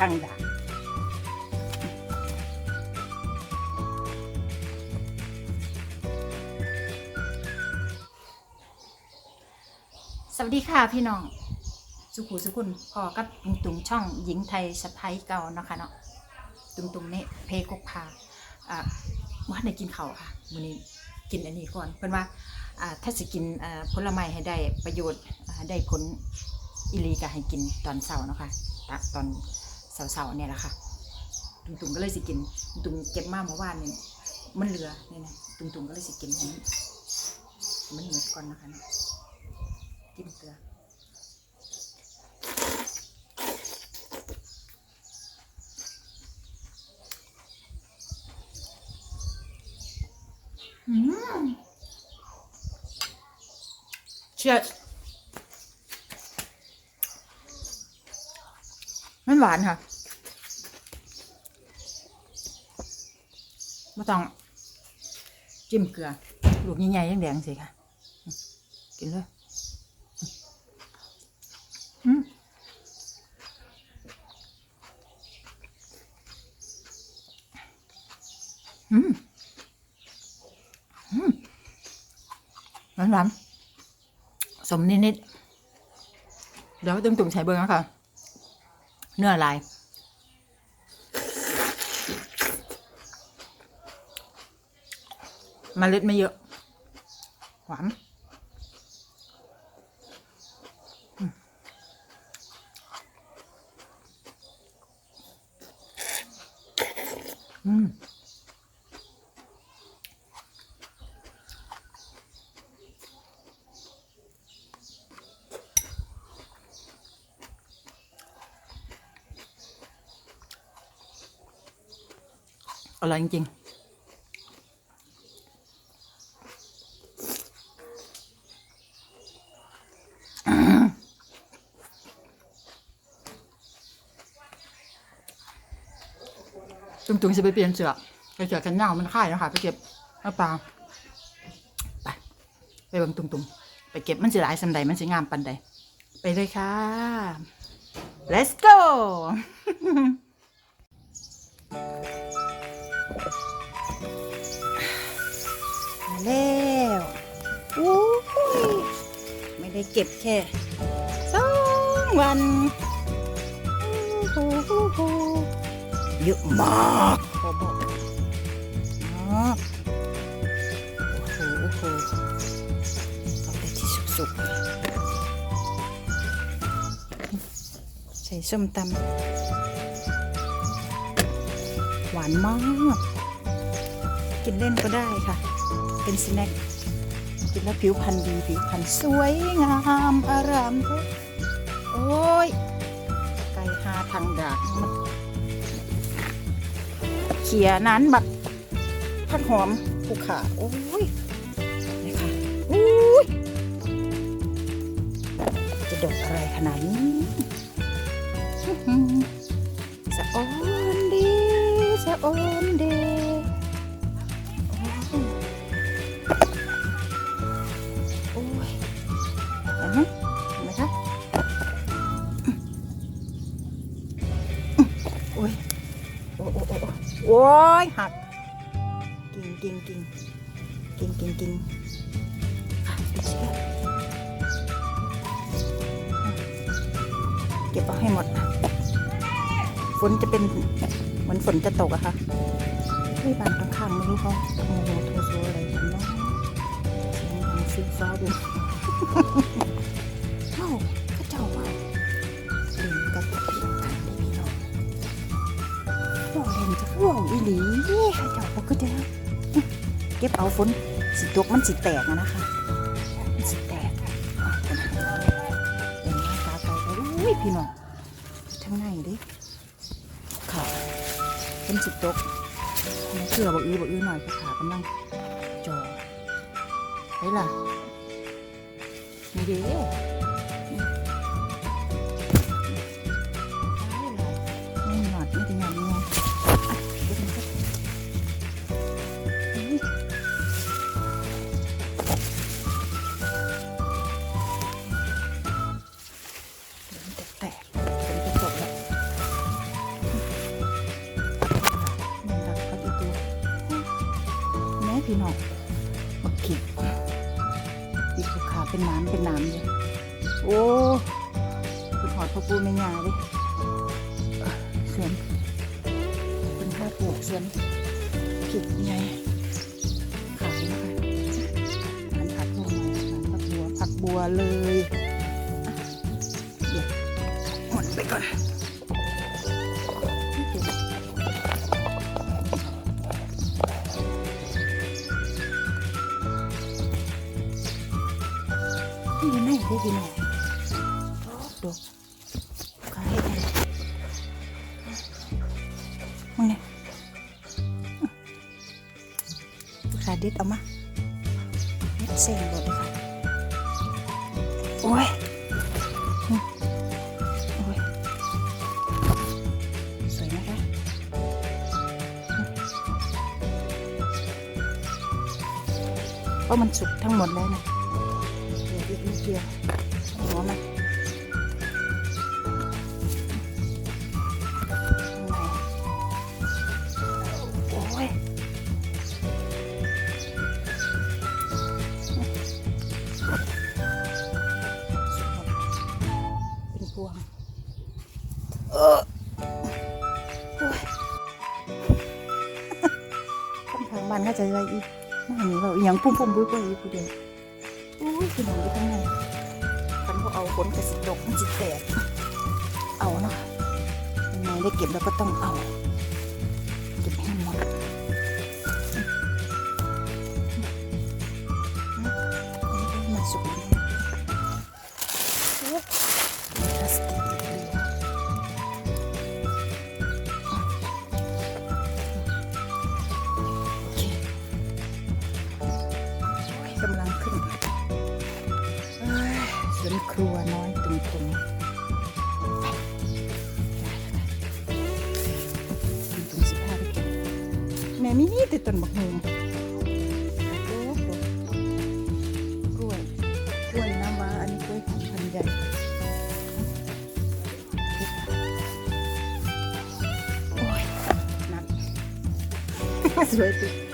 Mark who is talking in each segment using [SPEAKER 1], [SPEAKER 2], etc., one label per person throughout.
[SPEAKER 1] ทางด่านสวัสดีค่ะพี่น้อง สุขุสุขุนพอกับตุงตุงช่องหญิงไทยสะพ้ายเก่านะคะเนาะตุงตุงเนี่ยเพกกพาอ่าว่าในกินเขาค่ะมื้อนี้กินอันนี้ก่อนเพิ่นว่าอ่าถ้าสิกินอ่ผลไม้ให้ได้ประโยชน์ได้ผลอิลีก็ให้กินตอนเช้าเนาะคะตะตอน เช้าๆเนี่ยแหละค่ะตุงตุงก็เลยสิกินตุงตุงเก็บมาเมื่อวานเนี่ยมันเหลือเนี่ยนะตุงตุงก็เลยสิกินให้มันมันหมดก่อนนะคะเนาะจิ้มเกลืออืมเชื่อมันหวานค่ะ ไม่ต้องจิ้มเกลือ ลูกใหญ่ๆยังแดงๆสิค่ะ กินเลยอืม อืมหวานหวานๆสมนิดๆเดี๋ยวต้องตุ่มใช้เบอร์นะคะ เนื้อลาย มเล็ดไม่เยอะ หวานอืมอืมอร่อยจริงๆ ตุงจะไปเปลี่ยนเสือไปเสือกันหนาวมันค่ายแล้วค่ะ ไปเก็บมะปรางไปไปเบิ่งตุงๆไปเก็บมันสิหลายสันใดมันสิงามปันใดไปเลยค่ะ let's go มาแล้วอู้ยไม่ได้เก็บแค่สองวันโอ้โห เยอะมากขอบอกมากโอ้โหโอ้โหเอาแต่ที่สุกๆ ใส่ส้มตำหวานมาก กินเล่นก็ได้ค่ะ เป็นสแน็คกินแล้วผิวพรรณดี ผิวพรรณสวยงามอารามเด้อโอ้ย ไก่หาทางดากมัน เขียนั้นบักผักหอมผูขาโอ้ยนี่ค่ะอุ้ยจะดกอะไรขนาดนี้อื้อหือสะออนดีสะออน โอ้ยหัก กิ่งกิ่งกิ่งกิ่งกิ่งกิ่งเก็บเอาให้หมด ฝนจะเป็นเหมือนฝนจะตกอะค่ะเฮ้ยบ้านข้างๆไม่รู้เขาโมโหโทรโซอะไรกันเนาะเสียงดังซีฟ้าดูเอ้า ว่าวอีหลีข้าเจ้าปกติแล้วเก็บเอาฝนสิตกมันสิแตกอะนะคะมันสิแตกเป็นหน้าตาไกลไปอุ้ยพี่น้องทั้งในดิค่ะเป็นสิตกเชื่อบอกอื้อบอกอื้อหน่อยเพราะขากำลังจอ thấy là như thế ngọt ค้าเป็นน้ำเป็นน้ำเลยโอ้คุณหอดพ่อปูไม่ยาเลยเสียนเป็นข้าปลูกเสียนผิดไงขายนะคะหันผักบัวผักบัวผักบัวเลยเดี๋ยวหมดไปก่อน นี่ได้ดีหน่อยดกขายได้มึงเนี่ยขาเด็ดเอามาเด็ดเส้นหมดเลยค่ะโอ้ยเพราะมันสุกทั้งหมดแล้วนะ พุ่มปุ่มบุ้ยบุ้ยอยู่ผู้เดียวอุ้ยคือหนูอยู่ข้างในคันพอเอาฝนกระสิตกมันจิแตกเอาเนาะยังไงได้เก็บแล้วก็ต้องเอา ม่มินี่ติดต้นบักฮงโอ้โหกล้วย กล้วยน้ำว้าอันนี้กล้วยของพันใหญ่โอ้ยหนักสวยติด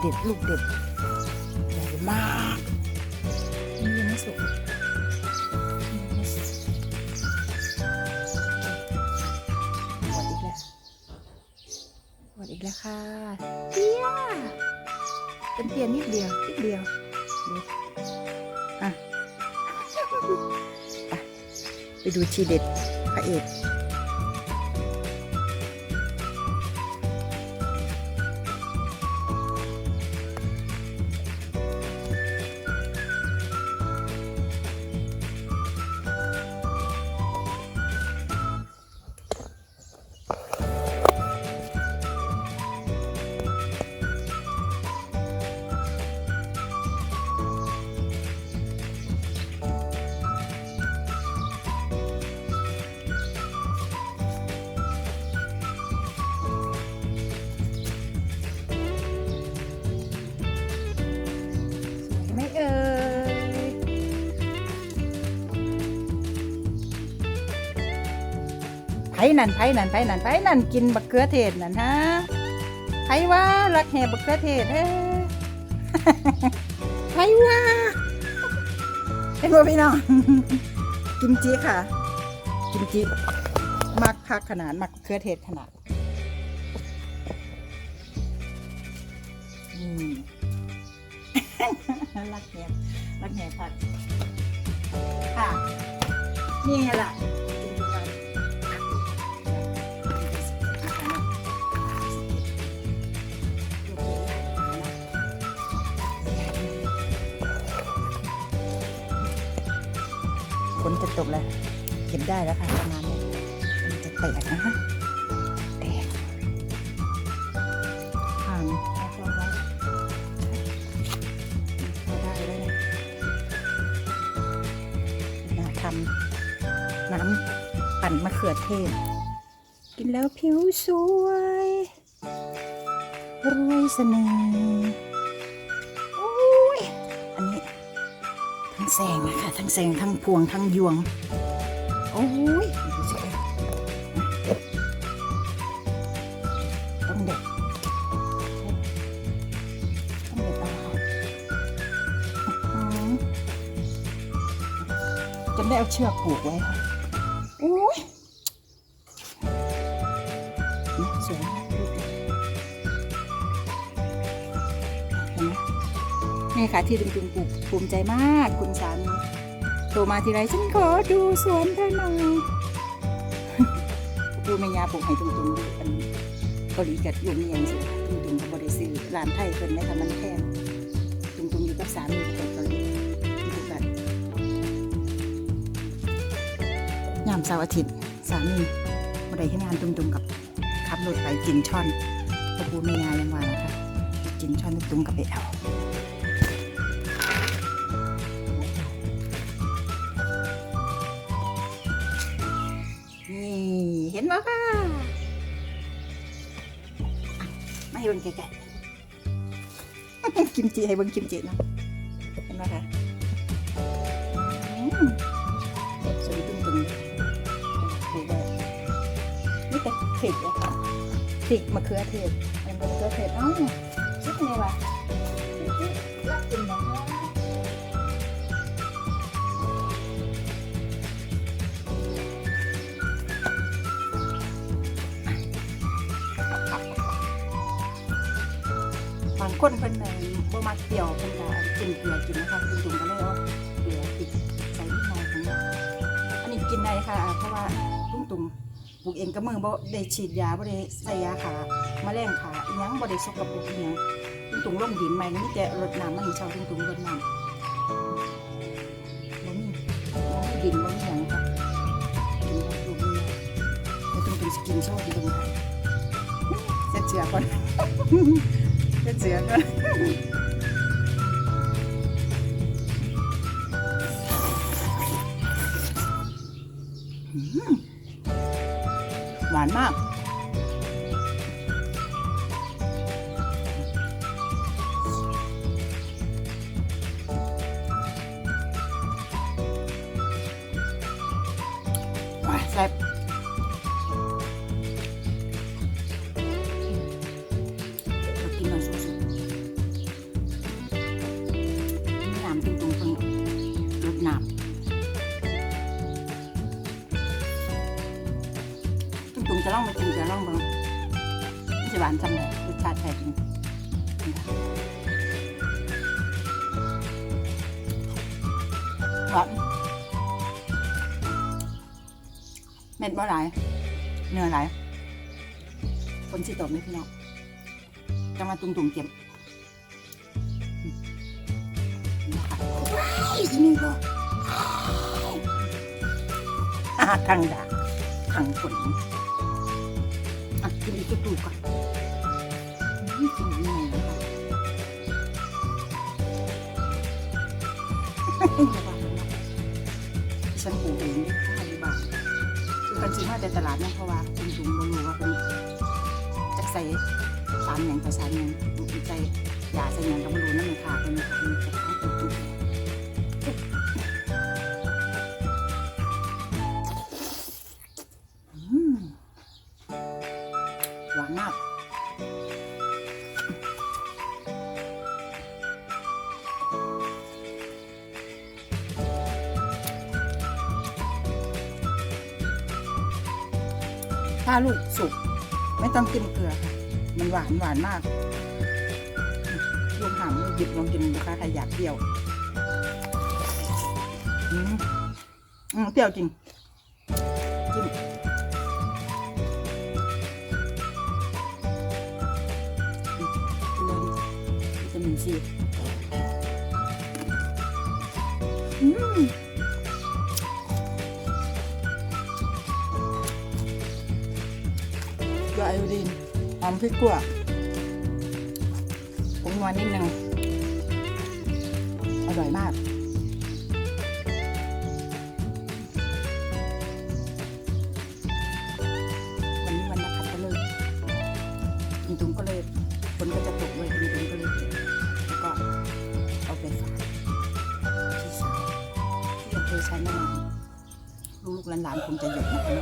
[SPEAKER 1] เด็ดลูกเด็ดใหญ่มากนี่ยังไม่สุกยังไม่สุกหมดอีกแล้วหมดอีกแล้วค่ะเตี้ยเป็นเตี้ยนิดเดียวนิดเดียวดูอะไปไปดูทีเด็ดพระเอก ไผ่นั่นไผ่นั่นไผ่นั่นไผ่นั่นกินบักเขือเทศนั่นฮะไผ่ว่ารักแห่บักเขือเทศเฮ้ไผ่ว่าเห็นบ่พี่น้องกิมจิค่ะ กิมจิมักคักขนาดมักเครือเทศขนาดอืมรักแหบรักแหบผัดค่ะนี่ไงล่ะ ฝนจะตกแล้วเก็บได้แล้วค่ะประมาณนี้มันจะแตกนะคะแตกห่างเอาเข้าไว้ได้แล้วเนี่ยนะทำน้ำปั่นมะเขือเทศ กินแล้วผิวสวยรวยเสน่ห์ แสงนะคะ ทั้งแสงทั้งพวงทั้งยวง โอ้ยดูสิต้องเด็ดต้องเด็ดเอาค่ะจนได้เอาเชือกผูกไว้ค่ะโอ้ยนี่สวยมากดูดิเห็นไหม นี่ค่ะที่ดุงๆปลูกภูมิใจมากคุณสามีโทรมาทีไรฉันขอดูสวนเธอหน่อยดูแม่ยาปลูกให้ตุงๆดูอันเกาหลีกับอยู่เมียงสิตุงๆกับบริซื้อร้านไทยเพิ่นได้ค่ะมันแพงตุงๆอยู่กับสามีกับเกาหลีที่ทุกแบบยามเสาร์อาทิตย์สามีบ่ได้ที่งานตุงๆกับขับรถไปกินช่อนพ่อปู่แม่ยายังว่านะคะกินช่อนตุงๆกับไปเอา ห็นไหมค่ะมาให้เบิ่งไกลๆกิมจิให้เบิ่งกิมจินะเห็นไหมคะสวยตึงๆดูได้นี่แต่เผ็ดอะค่ะพริกมะเขือเทศอันนี้มะเขือเทศอ๋อชิคไงวะ คนเพิ่นน่ะบ่มักเปรี้ยวเพิ่นก็กินเกลือกินนะคะคุณจุ่มก็เลยเอาเกลือติดใส่นิดหน่อยของอันนี้กินได้ค่ะ เพราะว่าตุ้งตุ่มปลูกเองกับมือบ่ได้ฉีดยาบ่ได้ใส่ยาขาแมลงขาอีหยังบ่ได้สกปรกอีหยังตุ้งตุ่มลงดินใหม่นี่แต่รดน้ำมันเช้าตุ้งตุ่มรดน้ำบ่มีบ่มีดินบ่มีหยังค่ะกินปลูกนี่แล้วตุ้งตุ่มกินโชว์ที่ตรงไหนเสียเจือก่อน เสียเจือก่อนหวานมากว้า บ่หลายเนื้อหลายคนสิตบไหมพี่น้องจะมาตุงตุงๆเก็บนี่ก็อ่าทางดาทางฝนอะกินอีกกระดูกก่อนนี่กินยังไงนะคะอย่าว่ากันนะฉันปลูกเอง ห้าบาทคือกันซื้อมาแต่ตลาดเนี่ยเพราะว่าเป็นถุงบ่รู้ว่าเป็นจักใส่สารอย่างต่อสารอย่างใส่ยาใส่อย่างกับ่รู้นั่นมันค่ะเป็นมันจะให้ปลูกเอง หวานมากลองหามหยิบลองกินนะคะใครอยากเปรี้ยวอืมอืมเปรี้ยวจริงจิ้มวิามินซีอืมก็ไอโอดีนหอมพริกกั่ว นัวนิดนึง อร่อยมาก วันนี้วันนักขัตฤกษ์คุณตุ้มก็เลยฝนก็จะตกเลยคุณตุ้มก็เลยแล้วก็เอาไปฝากพี่สาวที่อำเภอชัยนาทลูกๆหลานๆคงจะหยดนะคะ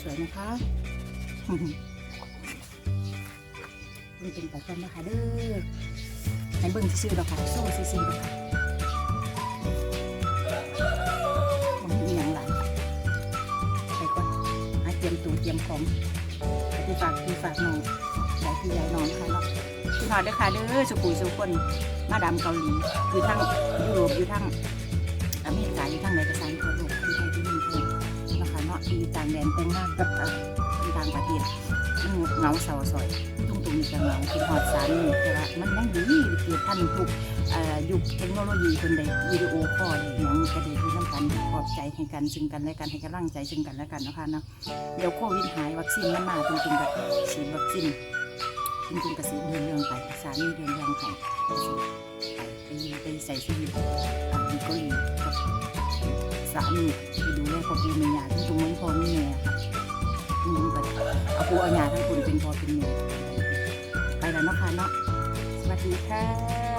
[SPEAKER 1] สวยนะคะ เป็นแต่กันนะคะเด้อในเบิ้งซื่อๆดอกค่ะโซ่ซื่อๆดอกค่ะมันมีอย่างหลายไปก่อนหาเตรียมตัวเตรียมของไปที่ฝากที่ฝากน้องยายพี่ยายน้องค่ะเนาะพี่นอดเด้อค่ะเด้อสุกุยสุคนมาดามเกาหลีอยู่ทั้งยุโรปอยู่ทั้งอเมริกาอยู่ทั้งไหนก็สานทั่วโลกที่ไทยที่นี่เองนะคะเนาะที่ต่างแดนแต่งงานกับอ่อที่ต่างประเทศเหงาเศร้าซอย ตุ้งตุ้งคือหอดสารนี่แต่ว่ามันยังดีเกิดทันทุกยุคเทคโนโลยีคนใดวิดีโอคอลอหยังกระเดที่สำคัญขอบใจให้กันซึ่งกันและกันให้กำลังใจซึ่งกันและกันนะคะเนาะเดี๋ยวโควิดหายวัคซีนมันมาตุ้งตุ้งกับฉีดวัคซีนตุ้งตุ้งกับสีเดินเรื่องไปสารีเดินเรื่องไปไปไปไปใส่ชีวิตอ่าอยู่เกาหลีกับสามีไปดูแลพ่อปู่แม่ย่ตุ้งตุ้งไม่พอไม่แม่ค่ะตุ้งกับเอาปูเอาย่าทั้งคนเป็นพอเป็นแม่ ไปแล้วเนาะคะเนาะสวัสดีค่ะ